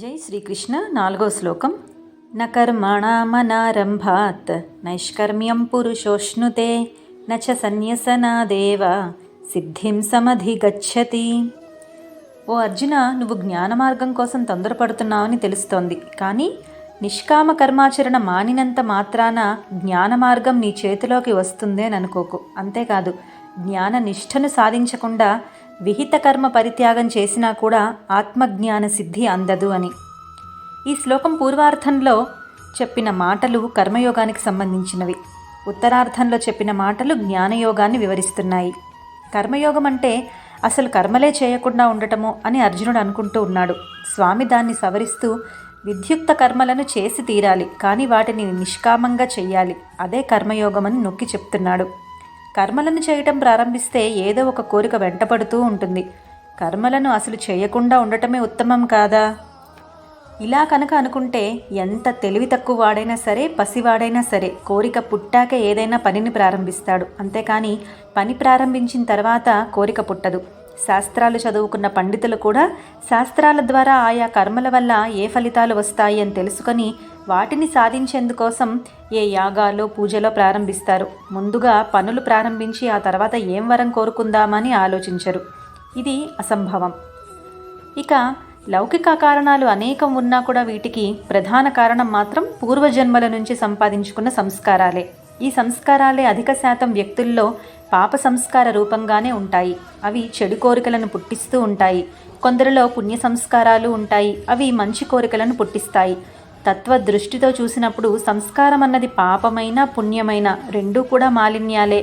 జై శ్రీకృష్ణ నాలుగో శ్లోకం. న నైష్కర్మ్యం పురుషోష్ణుతే నచ సన్యసనాదేవ సిద్ధిం సమధిగచ్చతి. ఓ అర్జున నువ్వు జ్ఞాన మార్గం కోసం తొందరపడుతున్నావని తెలుస్తోంది. కానీ నిష్కామ కర్మాచరణ మానినంత మాత్రాన జ్ఞాన మార్గం నీ చేతిలోకి వస్తుందే అని అనుకోకు అంతేకాదు జ్ఞాన నిష్ఠను సాధించకుండా విహిత కర్మ పరిత్యాగం చేసినా కూడా ఆత్మజ్ఞాన సిద్ధి అందదు అని. ఈ శ్లోకం పూర్వార్థంలో చెప్పిన మాటలు కర్మయోగానికి సంబంధించినవి. ఉత్తరార్థంలో చెప్పిన మాటలు జ్ఞానయోగాన్ని వివరిస్తున్నాయి. కర్మయోగం అంటే అసలు కర్మలే చేయకుండా ఉండటము అని అర్జునుడు అనుకుంటూ ఉన్నాడు. స్వామి దాన్ని సవరిస్తూ విద్యుక్త కర్మలను చేసి తీరాలి కానీ వాటిని నిష్కామంగా చెయ్యాలి. అదే కర్మయోగం అని నొక్కి చెప్తున్నాడు. కర్మలను చేయటం ప్రారంభిస్తే ఏదో ఒక కోరిక వెంటపడుతూ ఉంటుంది. కర్మలను అసలు చేయకుండా ఉండటమే ఉత్తమం కాదా? ఇలా కనుక అనుకుంటే ఎంత తెలివి తక్కువ వాడైనా సరే పసివాడైనా సరే కోరిక పుట్టాక ఏదైనా పనిని ప్రారంభిస్తాడు. అంతేకాని పని ప్రారంభించిన తర్వాత కోరిక పుట్టదు. శాస్త్రాలు చదువుకున్న పండితులు కూడా శాస్త్రాల ద్వారా ఆయా కర్మల వల్ల ఏ ఫలితాలు వస్తాయి అని తెలుసుకొని వాటిని సాధించేందుకోసం ఏ యాగాలో పూజలో ప్రారంభిస్తారు. ముందుగా పనులు ప్రారంభించి ఆ తర్వాత ఏం వరం కోరుకుందామని ఆలోచించరు. ఇది అసంభవం. ఇక లౌకిక కారణాలు అనేకం ఉన్నా కూడా వీటికి ప్రధాన కారణం మాత్రం పూర్వజన్మల నుంచి సంపాదించుకున్న సంస్కారాలే. ఈ సంస్కారాలే అధిక శాతం వ్యక్తుల్లో పాప సంస్కార రూపంగానే ఉంటాయి. అవి చెడు కోరికలను పుట్టిస్తూ ఉంటాయి. కొందరిలో పుణ్య సంస్కారాలు ఉంటాయి. అవి మంచి కోరికలను పుట్టిస్తాయి. తత్వ దృష్టితో చూసినప్పుడు సంస్కారం అన్నది పాపమైన పుణ్యమైన రెండూ కూడా మాలిన్యాలే.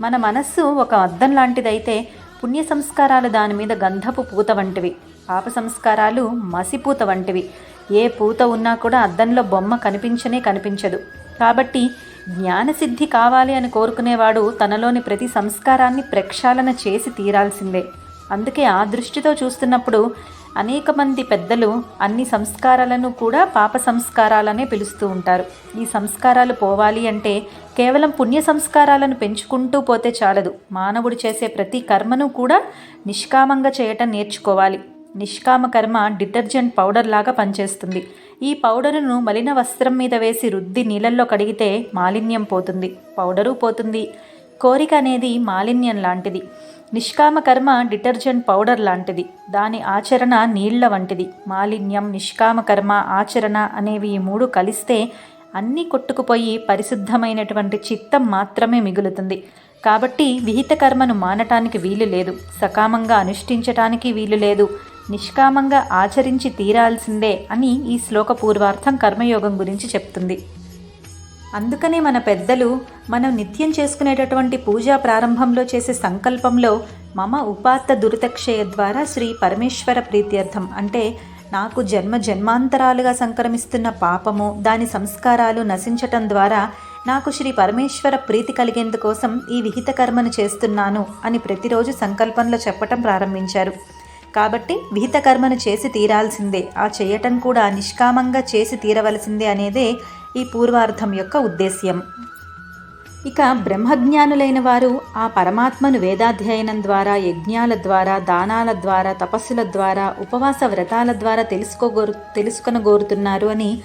మన మనస్సు ఒక అద్దం లాంటిదైతే పుణ్య సంస్కారాలు దాని మీద గంధపు పూత వంటివి. పాప సంస్కారాలు మసిపూత వంటివి. ఏ పూత ఉన్నా కూడా అద్దంలో బొమ్మ కనిపించనే కనిపించదు. కాబట్టి జ్ఞానసిద్ధి కావాలి అని కోరుకునేవాడు తనలోని ప్రతి సంస్కారాన్ని ప్రక్షాళన చేసి తీరాల్సిందే. అందుకే ఆ దృష్టితో చూస్తున్నప్పుడు అనేక మంది పెద్దలు అన్ని సంస్కారాలను కూడా పాప సంస్కారాలనే పిలుస్తూ ఉంటారు. ఈ సంస్కారాలు పోవాలి అంటే కేవలం పుణ్య సంస్కారాలను పెంచుకుంటూ పోతే చాలదు. మానవుడు చేసే ప్రతి కర్మను కూడా నిష్కామంగా చేయటం నేర్చుకోవాలి. నిష్కామ కర్మ డిటర్జెంట్ పౌడర్ లాగా పనిచేస్తుంది. ఈ పౌడరును మలిన వస్త్రం మీద వేసి రుద్ది నీళ్ళల్లో కడిగితే మాలిన్యం పోతుంది. పౌడరు పోతుంది. కోరిక అనేది మాలిన్యం లాంటిది. నిష్కామ కర్మ డిటర్జెంట్ పౌడర్ లాంటిది. దాని ఆచరణ నీళ్ళ వంటిది. మాలిన్యం నిష్కామ కర్మ ఆచరణ అనేవి ఈ మూడు కలిస్తే అన్నీ కొట్టుకుపోయి పరిశుద్ధమైనటువంటి చిత్తం మాత్రమే మిగులుతుంది. కాబట్టి విహిత కర్మను మానటానికి వీలు లేదు. సకామంగా అనుష్ఠించటానికి వీలు లేదు. నిష్కామంగా ఆచరించి తీరాల్సిందే అని ఈ శ్లోక పూర్వార్థం కర్మయోగం గురించి చెప్తుంది. అందుకనే మన పెద్దలు మనం నిత్యం చేసుకునేటటువంటి పూజా ప్రారంభంలో చేసే సంకల్పంలో మమ ఉపాత్త దురితక్షయ ద్వారా శ్రీ పరమేశ్వర ప్రీత్యర్థం అంటే నాకు జన్మ జన్మాంతరాలుగా సంక్రమిస్తున్న పాపము దాని సంస్కారాలు నశించటం ద్వారా నాకు శ్రీ పరమేశ్వర ప్రీతి కలిగేందుకోసం ఈ విహిత కర్మను చేస్తున్నాను అని ప్రతిరోజు సంకల్పంలో చెప్పటం ప్రారంభించారు. కాబట్టి విహిత కర్మను చేసి తీరాల్సిందే. ఆ చేయటం కూడా నిష్కామంగా చేసి తీరవలసిందే అనేదే ఈ పూర్వార్థం యొక్క ఉద్దేశ్యం. ఇక బ్రహ్మజ్ఞానులైన వారు ఆ పరమాత్మను వేదాధ్యయనం ద్వారా యజ్ఞాల ద్వారా దానాల ద్వారా తపస్సుల ద్వారా ఉపవాస వ్రతాల ద్వారా తెలుసుకోగోరు తెలుసుకొనగోరుతున్నారు అని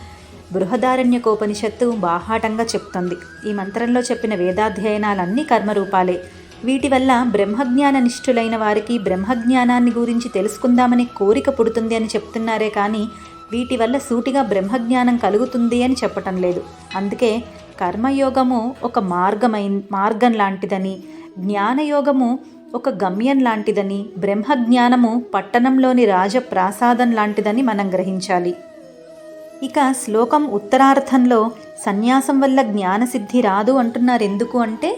బృహదారణ్యకోపనిషత్తు బాహాటంగా చెప్తుంది. ఈ మంత్రంలో చెప్పిన వేదాధ్యయనాలన్నీ కర్మరూపాలే. వీటి వల్ల బ్రహ్మజ్ఞాన నిష్ఠులైన వారికి బ్రహ్మజ్ఞానాన్ని గురించి తెలుసుకుందామనే కోరిక పుడుతుంది అని చెప్తున్నారే కానీ వీటి వల్ల సూటిగా బ్రహ్మజ్ఞానం కలుగుతుంది అని చెప్పటం లేదు. అందుకే కర్మయోగము ఒక మార్గమై మార్గం లాంటిదని జ్ఞానయోగము ఒక గమ్యం లాంటిదని బ్రహ్మజ్ఞానము పట్టణంలోని రాజప్రాసాదం లాంటిదని మనం గ్రహించాలి. ఇక శ్లోకం ఉత్తరార్థంలో సన్యాసం వల్ల జ్ఞానసిద్ధి రాదు అంటున్నారు ఎందుకు అంటే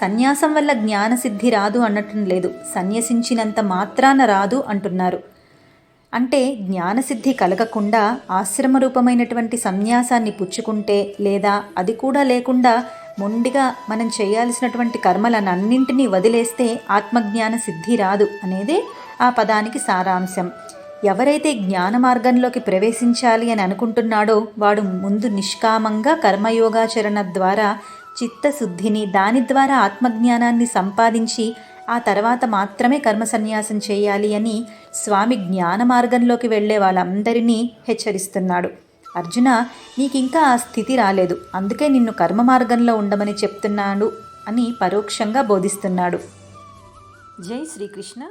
సన్యాసం వల్ల జ్ఞానసిద్ధి రాదు అనటం లేదు. సన్యసించినంత మాత్రాన రాదు అంటున్నారు. అంటే జ్ఞానసిద్ధి కలగకుండా ఆశ్రమ రూపమైనటువంటి సన్యాసాన్ని పుచ్చుకుంటే లేదా అది కూడా లేకుండా మొండిగా మనం చేయాల్సినటువంటి కర్మలనన్నింటినీ వదిలేస్తే ఆత్మజ్ఞాన సిద్ధి రాదు అనేదే ఆ పదానికి సారాంశం. ఎవరైతే జ్ఞాన మార్గంలోకి ప్రవేశించాలి అని అనుకుంటున్నాడో వాడు ముందు నిష్కామంగా కర్మయోగాచరణ ద్వారా చిత్తశుద్ధిని దాని ద్వారా ఆత్మజ్ఞానాన్ని సంపాదించి ఆ తర్వాత మాత్రమే కర్మ సన్యాసం చేయాలి అని స్వామి జ్ఞాన మార్గంలోకి వెళ్ళే వాళ్ళందరినీ హెచ్చరిస్తున్నాడు. అర్జున నీకింకా ఆ స్థితి రాలేదు. అందుకే నిన్ను కర్మ మార్గంలో ఉండమని చెప్తున్నాడు అని పరోక్షంగా బోధిస్తున్నాడు. జై శ్రీకృష్ణ.